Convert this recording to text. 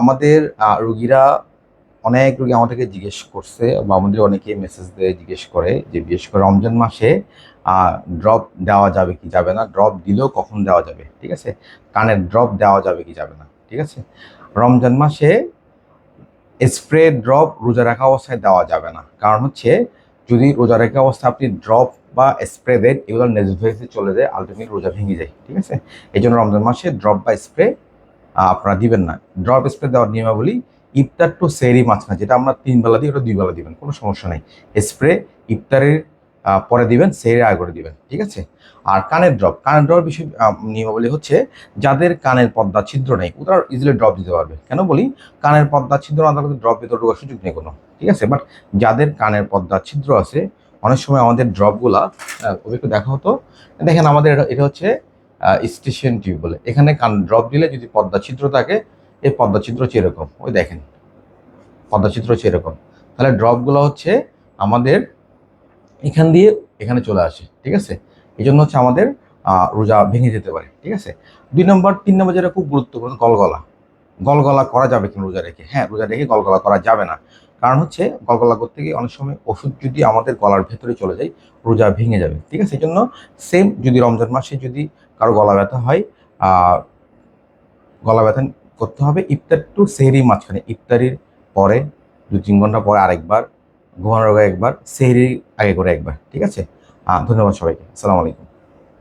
আমাদের রুগীরা অনেক রুগী আমাদেরকে জিজ্ঞেস করছে বা আমাদের অনেকে মেসেজ দিয়ে জিজ্ঞেস করে যে, বিশেষ করে রমজান মাসে ড্রপ দেওয়া যাবে কি যাবে না? ড্রপ দিলেও কখন দেওয়া যাবে? ঠিক আছে? কানের ড্রপ দেওয়া যাবে কি যাবে না? ঠিক আছে? রমজান মাসে স্প্রে ড্রপ রোজা রাখা অবস্থায় দেওয়া যাবে না। কারণ হচ্ছে, যদি রোজা রাখা অবস্থায় আপনি ড্রপ বা স্প্রে দেন, এগুলো নেজভেসে চলে যায় আলটিমেট রোজা ভেঙে যায়। ঠিক আছে? এই জন্য রমজান মাসে ড্রপ বা স্প্রে আপনারা দিবেন না। ড্রপ স্প্রে দেওয়ার নিয়মাবলী ইফতার টু সেরি মাঝখানে, যেটা আমরা তিন বেলা দিই, ওটা দুই বেলা দিবেন, কোনো সমস্যা নেই। স্প্রে ইফতারের পরে দিবেন, সেরি আগে করে দিবেন, ঠিক আছে? আর কানের ড্রপ কানের ড্রপ বিষয় নিয়মাবলী হচ্ছে যাদের কানের পর্দা ছিদ্র নেই, ওরা ইজিলি ড্রপ দিতে পারবে। কেন বলি? কানের পর্দা ছিদ্র না থাকলে ড্রপ ভিতরে ঢোকার সুযোগ নেই কোনো, ঠিক আছে? বাট যাদের কানের পর্দা ছিদ্র আছে, অনেক সময় আমাদের ড্রপগুলা একটু দেখা হতো। দেখেন আমাদের এটা হচ্ছে স্টেশন টিউব বলে। এখানে কান ড্রপ দিলে যদি পদ্মা ছিদ্র থাকে এই পদ্মা ছিদ্র হচ্ছে এরকম ওই দেখেন, পদ্মা ছিদ্র হচ্ছে এরকম তাহলে ড্রপগুলো হচ্ছে আমাদের এখান দিয়ে এখানে চলে আসে, ঠিক আছে? এই জন্য হচ্ছে আমাদের রোজা ভেঙে যেতে পারে, ঠিক আছে? দুই নম্বর, তিন নম্বর যেটা খুব গুরুত্বপূর্ণ, গলগলা। গলগলা করা যাবে কিনা রোজা রেখে? হ্যাঁ রোজা রেখে গলগলা করা যাবে না। কারণ হচ্ছে গলগলা করতে গিয়ে অনেক সময় ওষুধ যদি আমাদের গলার ভেতরে চলে যায়, রোজা ভেঙে যাবে, ঠিক আছে? এই জন্য সেম যদি রমজান মাসে যদি কারও গলা ব্যথা হয় গলা ব্যথা করতে হবে, ইফতার টু সেহরি মাঝখানে, ইফতারির পরে, দু তিন ঘণ্টা পরে আরেকবার, ঘুমানোর আগে একবার, সেহরির আগে করে একবার, ঠিক আছে? ধন্যবাদ সবাইকে, আসসালামু আলাইকুম।